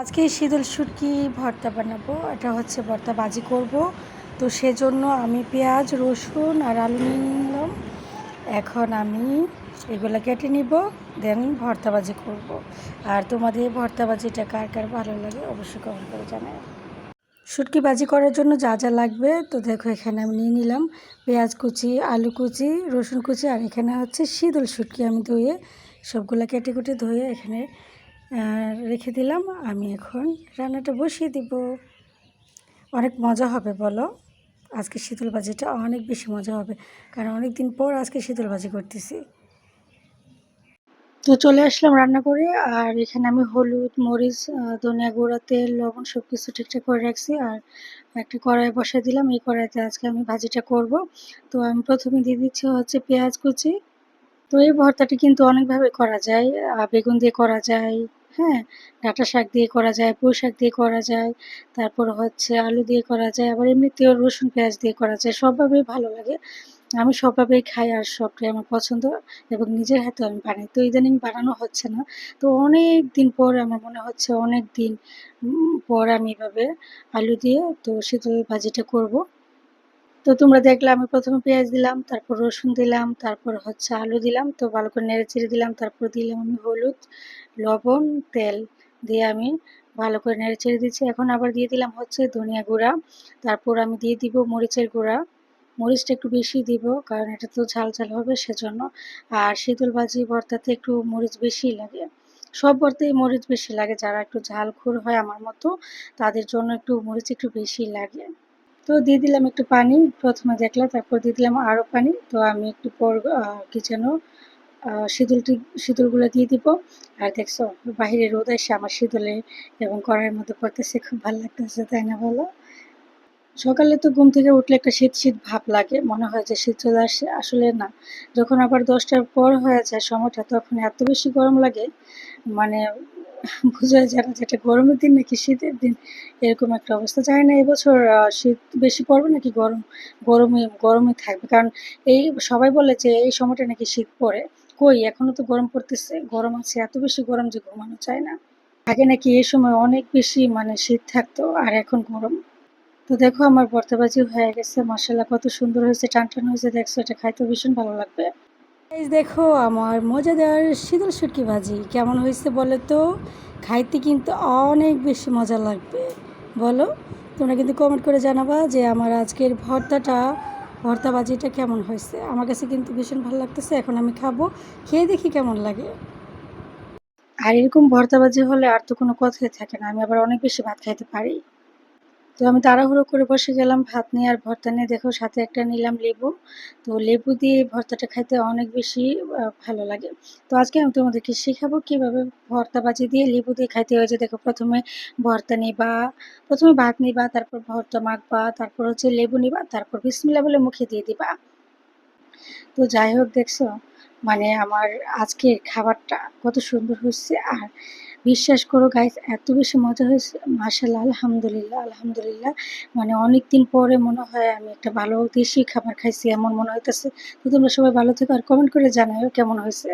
আজকে শীতল শুটকি ভর্তা বানাবো। এটা হচ্ছে ভর্তা বাজি করব। তো সেজন্য আমি পেঁয়াজ, রসুন আর আলু নিলাম। এখন আমি এগুলো কেটে নিব, দেন ভর্তা ভাজি করব। আর তোমাদের ভর্তা ভাজিটা কার কার ভালো লাগে অবশ্যই কমেন্ট করে জানাই শুটকি বাজি করার জন্য যা যা লাগবে, তো দেখো এখানে আমি নিয়ে নিলাম পেঁয়াজ কুচি, আলু কুচি, রসুন কুচি, আর এখানে হচ্ছে শীতল শুটকি আমি ধুয়ে সবগুলো কেটে কুটে ধুয়ে এখানে রেখে দিলাম, আমি এখন রান্নাটা বসিয়ে দিব। অনেক মজা হবে বলো, আজকে শীতল ভাজিটা অনেক বেশি মজা হবে, কারণ অনেক দিন পর আজকে শীতল ভাজি করতেছি। তো চলে আসলাম রান্না করে, আর এখানে আমি হলুদ, মরিচ ধনিয়া গুঁড়া, তেল, লবণ সব কিছু ঠিকঠাক করে রাখছি, আর একটা কড়াই বসাই দিলাম। এই কড়াইতে আজকে আমি ভাজিটা করব। তো আমি প্রথমে দিয়ে দিচ্ছি হচ্ছে পেঁয়াজ কুচি। তো এই ভর্তাটি কিন্তু অনেকভাবে করা যায় বেগুন দিয়ে করা যায় হ্যাঁ ডাঁটা শাক দিয়ে করা যায়, পুঁই শাক দিয়ে করা যায়, তারপর হচ্ছে আলু দিয়ে করা যায়, আবার এমনিতেও রসুন, পেঁয়াজ দিয়ে করা যায়, সবভাবেই ভালো লাগে। আমি সবভাবেই খাই আর সবটাই আমার পছন্দ এবং নিজের হাতে আমি বানাই, তো ইদানিং বানানো হচ্ছে না। তো অনেক দিন পর আমার মনে হচ্ছে অনেক দিন পর আমি এভাবে আলু দিয়ে তো শীতল ভাজিটা করব। তো তোমরা দেখলে আমি প্রথমে পেঁয়াজ দিলাম, তারপর রসুন দিলাম, তারপর হচ্ছে আলু দিলাম। তো ভালো করে নেড়ে চেড়ে দিলাম, তারপর দিলাম আমি হলুদ, লবণ, তেল দিয়ে আমি ভালো করে নেড়ে চেড়ে দিচ্ছি। এখন আবার দিয়ে দিলাম হচ্ছে ধনিয়া গুঁড়া, তারপর আমি দিয়ে দিব মরিচের গুঁড়া। মরিচটা একটু বেশি দিব, কারণ এটা তো ঝাল ঝাল হবে সেজন্য। আর শীতল ভাজি ভর্তাতে একটু মরিচ বেশি লাগে। সব ভর্তাই মরিচ বেশি লাগে, যারা একটু ঝালখোর হয় আমার মতো, তাদের জন্য একটু মরিচ একটু বেশি লাগে। তো দিয়ে দিলাম একটু পানি, প্রথমে দেখলাম, তারপর দিয়ে দিলাম আরও পানি। তো আমি একটু পর কি যেন শীতলটি শীতলগুলো দিয়ে দিব। আর দেখছ বাহিরে রোদ এসে আমার শীতলে এবং কড়াইয়ের মধ্যে পড়তেছে খুব ভালো লাগতেছে, তাই না বলো? সকালে তো ঘুম থেকে উঠলে একটা শীত শীত ভাব লাগে, মনে হয় যে শীত চলে আসে, আসলে না। যখন আবার দশটার পর হয়ে যায় সময়টা, তখন এত বেশি গরম লাগে মানে বোঝা যায় না যে এটা গরমের দিন নাকি শীতের দিন, এরকম একটা অবস্থা। জানি না, এবছর শীত বেশি পড়বে নাকি গরম, গরমে গরমে থাকবে? কারণ এই সবাই বলে যে এই সময়টা নাকি শীত পড়ে। কই, এখনও তো গরম পড়তেছে, গরম আছে, এত বেশি গরম যে ঘুমানো চায় না। আগে নাকি এই সময় অনেক বেশি মানে শীত থাকতো, আর এখন গরম। তো দেখো, আমার ভর্তাবাজি হয়ে গেছে মশলা কত সুন্দর হয়েছে টান টান হয়েছে, দেখছ, এটা খাইতে ভীষণ ভালো লাগবে। এই দেখো, আমার মজাদার শীতল শুটকি ভাজি। কেমন হয়েছে বলো তো? খাইতে কিন্তু অনেক বেশি মজা লাগবে। বলো, তোমরা কিন্তু কমেন্ট করে জানাবা যে আমার আজকের ভর্তাটা, ভর্তা ভাজিটা কেমন হয়েছে। আমার কাছে কিন্তু ভীষণ ভালো লাগতেছে, এখন আমি খাব। খেয়ে দেখি কেমন লাগে। আর এরকম ভর্তা ভাজি হলে আর তো কোনো কথাই থাকে না। আমি আবার অনেক বেশি ভাত খাইতে পারি। তো আমি তাড়াহুড়ো করে বসে গেলাম, ভাত নিয়ে আর ভর্তা নিয়ে। দেখো, সাথে একটা নিলাম লেবু। তো লেবু দিয়ে ভর্তাটা খাইতে অনেক বেশি ভালো লাগে। তো আজকে আমি তোমাদেরকে শেখাবো কীভাবে ভর্তা বাজি দিয়ে লেবু দিয়ে খাইতে হয়। যে দেখো, প্রথমে ভর্তা নিবা, প্রথমে ভাত নিবা, তারপর ভর্তা মাখবা, তারপর হচ্ছে লেবু নিবা, তারপর বিসমিল্লা বলে মুখে দিয়ে দিবা। তো যাই হোক, দেখছ মানে আমার আজকের খাবারটা কত সুন্দর হচ্ছে আর বিশ্বাস করো গাইস এত বেশি মজা হয়েছে। মাশাল্লাহ আলহামদুলিল্লাহ আলহামদুলিল্লাহ। মানে অনেক দিন পরে মনে হয় আমি একটা ভালো দেশি খাবার খাইছি, এমন মনে হইতেছে। তো তোমরা সবাই ভালো থেকো আর কমেন্ট করে জানাও কেমন হয়েছে।